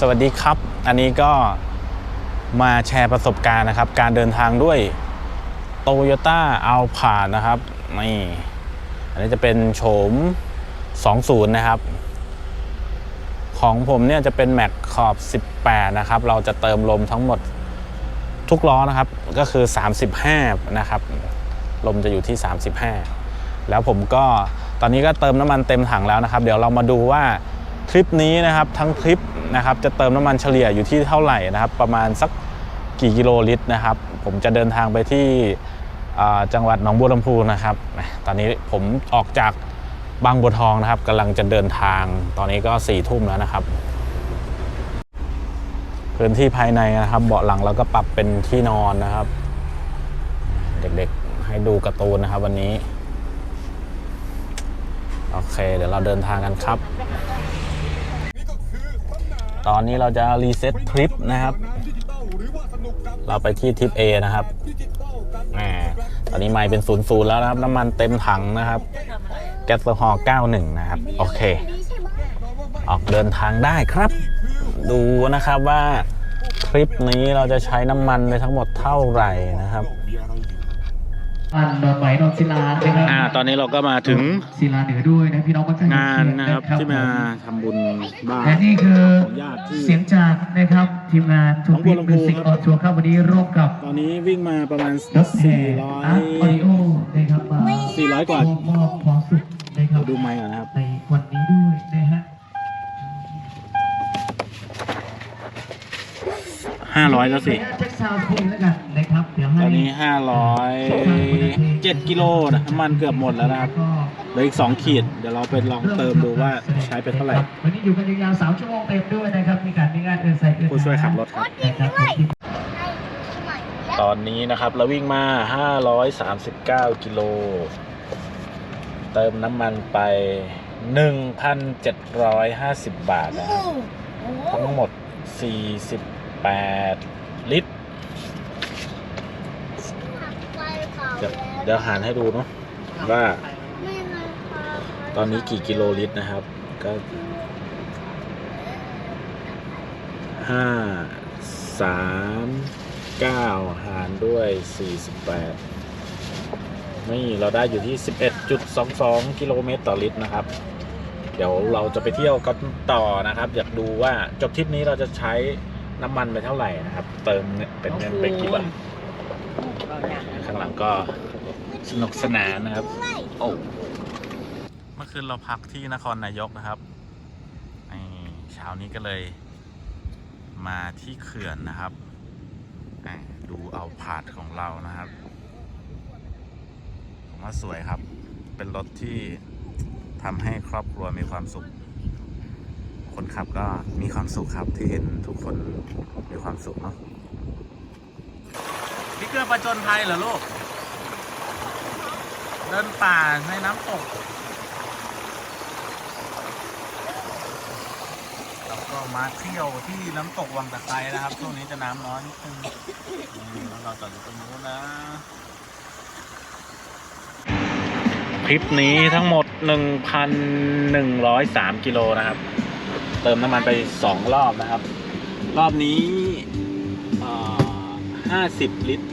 สวัสดีครับ อันนี้ก็มาแชร์ประสบการณ์นะครับ การเดินทางด้วยโตโยต้าอัลพานะครับนี่อันนี้จะเป็นโฉม 20 นะครับ ของผมเนี่ยจะเป็นแม็กขอบ 18 นะครับ เราจะเติมลมทั้งหมดทุกล้อนะครับ ก็คือ 35 นะครับ ลมจะอยู่ที่ 35 แล้วผมก็ตอนนี้ก็เติมน้ำมันเต็มถังแล้วนะครับ เดี๋ยวเรามาดูว่า ทริปนี้นะครับทั้งทริปนะครับจะเติมน้ำมันเฉลี่ยอยู่ที่เท่าไหร่นะครับ ประมาณสักกี่กิโลลิตรนะครับ ผมจะเดินทางไปที่จังหวัดหนองบัวลำพูนะครับ ตอนนี้ผมออกจากบางบัวทองนะครับกำลังจะเดินทางตอนนี้ก็สี่ทุ่มแล้วนะครับ พื้นที่ภายในนะครับ เบาะหลังเราก็ปรับเป็นที่นอนนะครับ เด็กๆให้ดูการ์ตูนนะครับ วันนี้ โอเค เดี๋ยวเราเดินทางกันครับ ตอนนี้เราจะรีเซ็ตทริปนะครับ เราไปที่ทริป A นะครับแหมตอนนี้ไมล์เป็นศูนย์ศูนย์แล้วนะครับ น้ำมันเต็มถังนะครับ แก๊สโซฮอล์91 นะครับ โอเค ออกเดินทางได้ครับ ดูนะครับว่าทริปนี้เราจะใช้น้ำมันไปทั้งหมดเท่าไหร่นะครับ อันดอนไหมนนศิลานะครับอ่าตอนนี้เราก็มาถึงศิลาเหนือด้วยนะพี่น้องประชาชนงานนะครับที่มาทำบุญบ้านและนี่คือของญาติที่เสียงจากนะครับทีมงานทูของบัพิวทลำพูมิวสิกคอรัอบนทัวร์ครับวันนี้ร่วมกับ ตอนนี้วิ่งมาประมาณรถแห่อาร์ตออดิโอนะครับมา400กว่ามอบความสุขนะครับดูไมค์ก่อนนะครับในวันนี้ด้วยนะฮะ500แล้วสิเช็คซาวด์เพลงแล้วกันนะ ครับเดี๋ยวให้ตอนนี้500 7กิโลนะน้ำมันเกือบหมดแล้วนะครับก็เหลืออีก2ขีด เดี๋ยวเราไปลองเติมดูว่าใช้ไปเท่าไหร่วันนี้อยู่กันยาวๆสามชั่วโมงเต็มด้วยนะครับมีการมีงานเอินใส่เอินผู้ช่วยขับรถครับนะครับตอนนี้นะครับเราวิ่งมา 539 กิโล เติมน้ำมันไป 1,750 บาทนะครับทั้งหมด 48 ลิตร เดี๋ยวเดี๋ยวหารให้ดูเนาะว่าตอนนี้กี่กิโลลิตรนะครับ ก็ห้าสามเก้าหารด้วยสี่สิบแปดนี่เราได้อยู่ที่11.22กิโลเมตรต่อลิตรนะครับ เดี๋ยวเราจะไปเที่ยวกันต่อนะครับ อยากดูว่าจบทริปนี้เราจะใช้น้ำมันไปเท่าไหร่นะครับ เติมเป็นเงินไปกี่บาทข้างหลังก็ สนุกสนานนะครับ โอ้เมื่อคืนเราพักที่นครนายกนะครับนี่เช้านี้ก็เลย มาที่เขื่อนนะครับอ่าดูเอาผาดของเรานะครับ ผมว่าสวยครับ เป็นรถที่ทำให้ครอบครัวมีความสุข คนขับก็มีความสุขครับที่เห็นทุกคนมีความสุขเนาะพี่เกลือประจนภัยเหรอลูก เดินป่าในน้ำตกแล้วก็มาเที่ยวที่น้ำตกวังตะไคร้นะครับช่วงนี้จะน้ำน้อยนิดนึงแล้วเราจอดอยู่ตรงนู้นนะ คลิปนี้ทั้งหมด 1,103 กิโลนะครับ เติมน้ำมันไป 2 รอบนะครับ รอบนี้อ่า50 ลิตร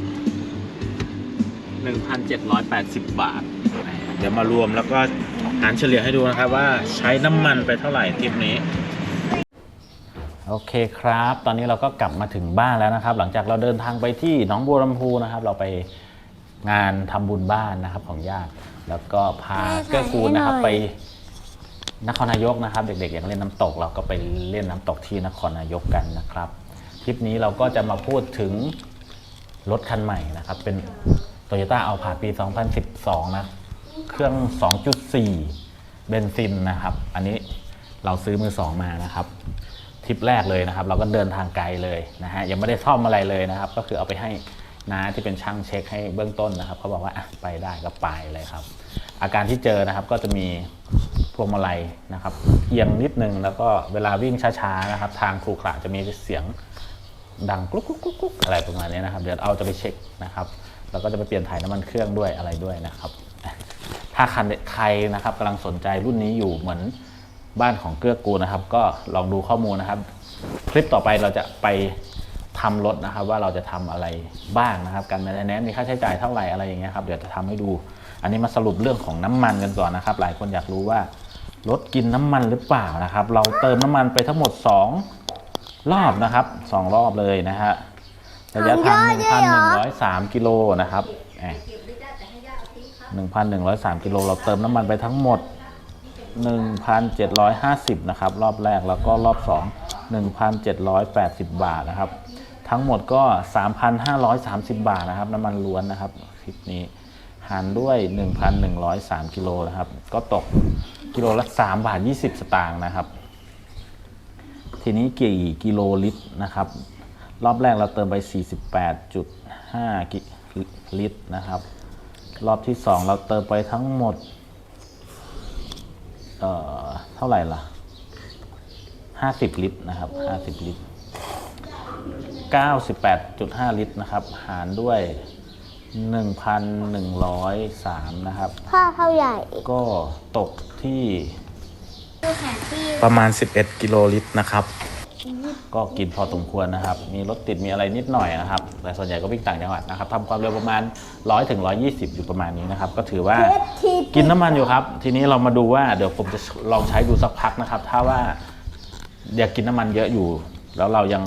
1,780 บาท เดี๋ยวมารวมแล้วก็หารเฉลี่ยให้ดูนะครับว่าใช้น้ำมันไปเท่าไหร่ทริปนี้ โอเคครับ ตอนนี้เราก็กลับมาถึงบ้านแล้วนะครับ หลังจากเราเดินทางไปที่หนองบัวลำพูนะครับ เราไปงานทำบุญบ้านนะครับของญาติ แล้วก็พาเกื้อกูลนะครับไปนครนายกนะครับ เด็กๆอยากเล่นน้ำตก เราก็ไปเล่นน้ำตกที่นครนายกกันนะครับคลิปนี้เราก็จะมาพูดถึงรถคันใหม่นะครับ เป็น Toyota a l p a ปี 2012 นะ เครื่อง 2.4 เบนซินนะครับ อันนี้เราซื้อมือสองมานะครับทริปแรกเลยนะครับ เราก็เดินทางไกลเลยนะฮะยังไม่ได้ซ่อมอะไรเลยนะครับ ก็คือเอาไปให้น้าที่เป็นช่างเช็คให้เบื้องต้นนะครับเขาบอกว่าไปได้ก็ไปเลยครับ อาการที่เจอนะครับก็จะมีพวงมาลัยนะครับเอียงนิดนึงแล้วก็เวลาวิ่งช้าๆนะครับ ทางครูขระจะมีเสียงดังกรุ๊กกรุ๊กกรุ๊กกรุ๊กอะไรประมาณนี้นะครับ เดี๋ยวเอาจะไปเช็คนะครับ แล้วก็จะไปเปลี่ยนถ่ายน้ำมันเครื่องด้วยอะไรด้วยนะครับ ถ้าใครนะครับกำลังสนใจรุ่นนี้อยู่เหมือนบ้านของเกื้อกูลนะครับ ก็ลองดูข้อมูลนะครับ คลิปต่อไปเราจะไปทำรถนะครับ ว่าเราจะทำอะไรบ้างนะครับ การแมนแนนมีค่าใช้จ่ายเท่าไหร่อะไรอย่างเงี้ยครับเดี๋ยวจะทำให้ดู อันนี้มาสรุปเรื่องของน้ำมันกันก่อนนะครับ หลายคนอยากรู้ว่ารถกินน้ำมันหรือเปล่านะครับ เราเติมน้ำมันไปทั้งหมด 2 รอบนะครับสองรอบเลยนะฮะ ระยะทาง1,103กิโลนะครับแหม1,103กิโลเราเติมน้ำมันไปทั้งหมด 1,750 นะครับ รอบแรกแล้วก็รอบ 2 1,780 บาทนะครับ ทั้งหมดก็ 3,530 บาทนะครับ น้ำมันล้วนนะครับคลิปนี้หารด้วย 1,103กิโลนะครับ ก็ตกกิโลละ3บาท 20 สตางค์นะครับ ทีนี้กี่กิโลลิตรนะครับ รอบแรกเราเติมไป 48.5 กิลิตรนะครับ รอบที่ 2 เราเติมไปทั้งหมด เอ่อ เท่าไหร่ล่ะ 50 ลิตรนะครับ 50 ลิตร 98.5 ลิตรนะครับ หารด้วย 1,103 นะครับพ่อเท่าใหญ่ก็ตกที่ดูแผนที่ ประมาณ 11 กิโลลิตรนะครับ ก็กินพอสมควรนะครับ มีรถติดมีอะไรนิดหน่อยนะครับ แต่ส่วนใหญ่ก็วิ่งต่างจังหวัดนะครับทำความเร็วประมาณ 100ถึง120 อยู่ประมาณนี้นะครับ ก็ถือว่ากินน้ำมันอยู่ครับ ทีนี้เรามาดูว่าเดี๋ยวผมจะลองใช้ดูสักพักนะครับ ถ้าว่าอยากกินน้ำมันเยอะอยู่ แล้วเรายัง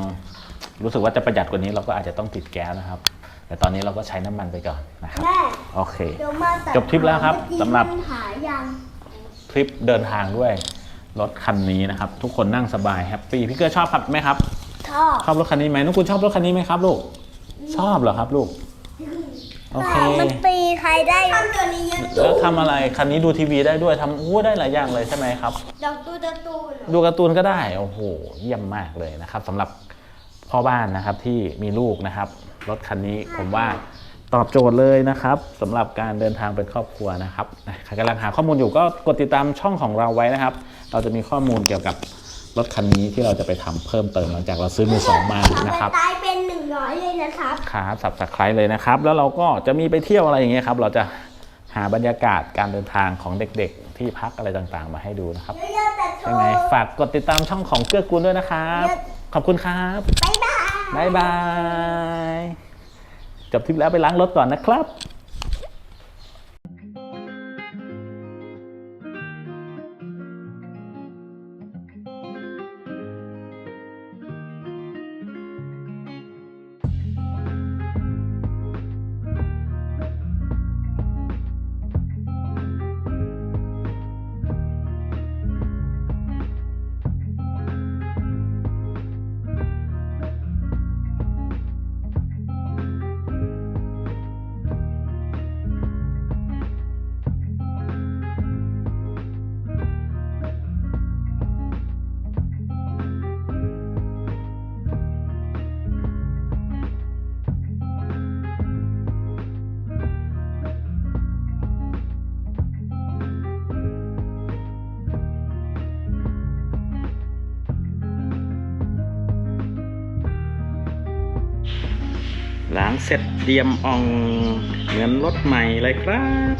รู้สึกว่าจะประหยัดกว่านี้เราก็อาจจะต้องติดแก๊สนะครับ แต่ตอนนี้เราก็ใช้น้ำมันไปก่อนนะครับแม่โอเคเดี๋ยวมาตัดจบทริปแล้วครับสำหรับปัญหายังทริปเดินทางด้วย รถคันนี้นะครับ ทุกคนนั่งสบายแฮปปี้พี่เกอร์ชอบครับไหมครับชอบชอบรถคันนี้ไหมน้องคุณชอบรถคันนี้ไหมครับลูกชอบเหรอครับลูกโอเคมันตีใครได้ทำตัวนี้เยอะแล้วทำอะไรคันนี้ดูทีวีได้ด้วยทำอู้ได้หลายอย่างเลยใช่ไหมครับดอกตูตะตูนดูการ์ตูนก็ได้โอ้โหเยี่ยมมากเลยนะครับสำหรับพ่อบ้านนะครับที่มีลูกนะครับรถคันนี้ผมว่า ตอบโจทย์เลยนะครับสำหรับการเดินทางเป็นครอบครัวนะครับใครกำลังหาข้อมูลอยู่ก็กดติดตามช่องของเราไว้นะครับ เราจะมีข้อมูลเกี่ยวกับรถคันนี้ที่เราจะไปทำเพิ่มเติมหลังจากเราซื้อมือสองมานะครับตายเป็นหนึ่งร้อยเลยนะครับครับสับสไครเลยนะครับ แล้วเราก็จะมีไปเที่ยวอะไรอย่างเงี้ยครับเราจะหาบรรยากาศการเดินทางของเด็กๆ ที่พักอะไรต่างๆ มาให้ดูนะครับเยอะๆแต่โชยังไงว์ฝากกดติดตามช่องของเกื้อกูลด้วยนะครับ ขอบคุณครับ บ๊ายบายบ๊ายบาย จบทริปแล้วไปล้างรถก่อนนะครับ ล้างเสร็จเตรียมอ่องเหมือนรถใหม่เลยครับ